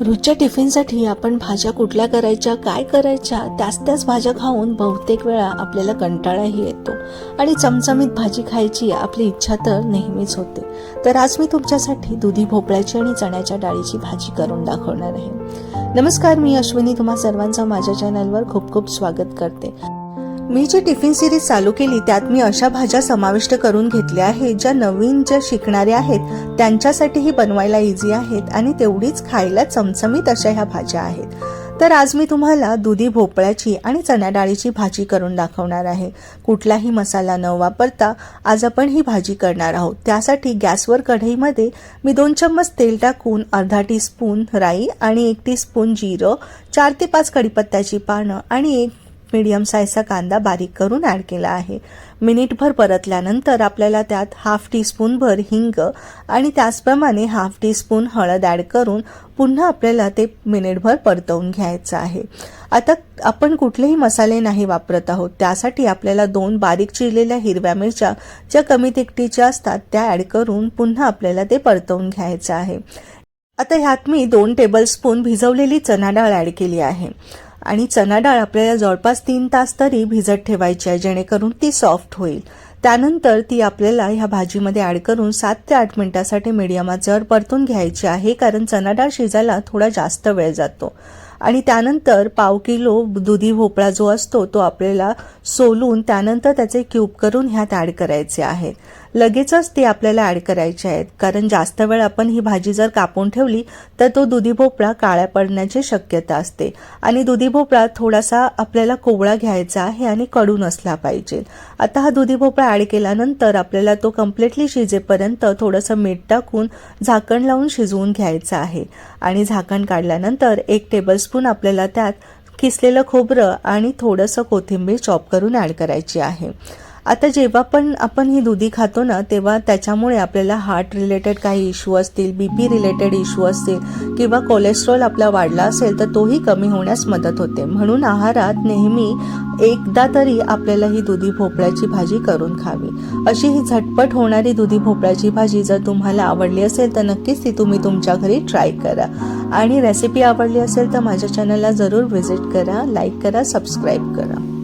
रोजच्या टिफिनसाठी आपण भाज्या कुठल्या करायच्या काय करायच्या त्याच त्याच भाज्या खाऊन बहुतेक वेळा आपल्याला कंटाळाही येतो. आणि चमचमीत भाजी खायची आपली इच्छा तर नेहमीच होते. तर आज मी तुमच्यासाठी दुधी भोपळ्याची आणि चण्याच्या डाळीची भाजी करून दाखवणार आहे. नमस्कार मी अश्विनी. तुम्हा सर्वांचं माझ्या चॅनलवर खूप खूप स्वागत करते. मी जी टिफिन सिरीज चालू केली त्यात मी अशा भाज्या समाविष्ट करून घेतल्या आहेत ज्या नवीन ज्या शिकणाऱ्या आहेत त्यांच्यासाठीही बनवायला इझी आहेत आणि तेवढीच खायला चमचमीत अशा ह्या भाज्या आहेत. तर आज मी तुम्हाला दुधी भोपळ्याची आणि चण्या डाळीची भाजी करून दाखवणार आहे. कुठलाही मसाला न वापरता आज आपण ही भाजी करणार आहोत. त्यासाठी गॅसवर कढईमध्ये मी दोन चम्मच तेल टाकून अर्धा टीस्पून राई आणि एक टीस्पून जिरं चार ते पाच कढीपत्त्याची पानं आणि एक मीडियम साईजचा कांदा बारीक करून ॲड केला आहे. मिनिटभर परतल्यानंतर आपल्याला त्यात हाफ टीस्पूनभर हिंग आणि त्याचप्रमाणे हाफ टीस्पून हळद ॲड करून पुन्हा आपल्याला ते मिनिटभर परतवून घ्यायचं आहे. आता आपण कुठलेही मसाले नाही वापरत आहोत. त्यासाठी आपल्याला दोन बारीक चिरलेल्या हिरव्या मिरच्या ज्या कमी तिकटीच्या असतात त्या ॲड करून पुन्हा आपल्याला ते परतवून घ्यायचं आहे. आता ह्यात मी दोन टेबलस्पून भिजवलेली चणा डाळ ॲड केली आहे. आणि चना डाळ आपल्याला जवळपास तीन तास तरी भिजत ठेवायची आहे जेणेकरून ती सॉफ्ट होईल. त्यानंतर ती आपल्याला ह्या भाजीमध्ये ॲड करून सात ते आठ मिनिटासाठी मीडियम आचेवर परतून घ्यायची आहे कारण चना डाळ शिजायला थोडा जास्त वेळ जातो. आणि त्यानंतर पाव किलो दुधी भोपळा जो असतो तो आपल्याला सोलून त्यानंतर त्याचे क्यूब करून ह्यात ॲड करायचे आहेत लगेचच ते आपल्याला ॲड करायचे आहेत. कारण जास्त वेळ आपण ही भाजी जर कापून ठेवली तर तो दुधी भोपळा काळ्या पडण्याची शक्यता असते. आणि दुधी भोपळा थोडासा आपल्याला कोवळा घ्यायचा आहे आणि कडू नसला पाहिजे. आता हा दुधी भोपळा ॲड केल्यानंतर आपल्याला तो कम्प्लिटली शिजेपर्यंत थोडंसं मीठ टाकून झाकण लावून शिजवून घ्यायचं आहे. आणि झाकण काढल्यानंतर एक टेबलस्पून आपल्याला त्यात किसलेलं खोबरं आणि थोडंसं कोथिंबीर चॉप करून ॲड करायची आहे. आता जेव्हा पण आपण ही दुधी खातो ना तेव्हा त्याच्यामुळे आपल्याला हार्ट रिलेटेड काही इश्यू असतील बी पी रिलेटेड इश्यू असतील किंवा कोलेस्ट्रॉल आपला वाढला असेल तर तोही कमी होण्यास मदत होते. म्हणून आहारात नेहमी एकदा तरी आपल्याला ही दुधी भोपळ्याची भाजी करून खावी. अशी ही झटपट होणारी दुधी भोपळ्याची भाजी जर तुम्हाला आवडली असेल तर नक्कीच ती तुम्ही तुमच्या घरी ट्राय करा. आणि रेसिपी आवडली असेल तर माझ्या चॅनलला जरूर व्हिजिट करा लाईक करा सबस्क्राईब करा.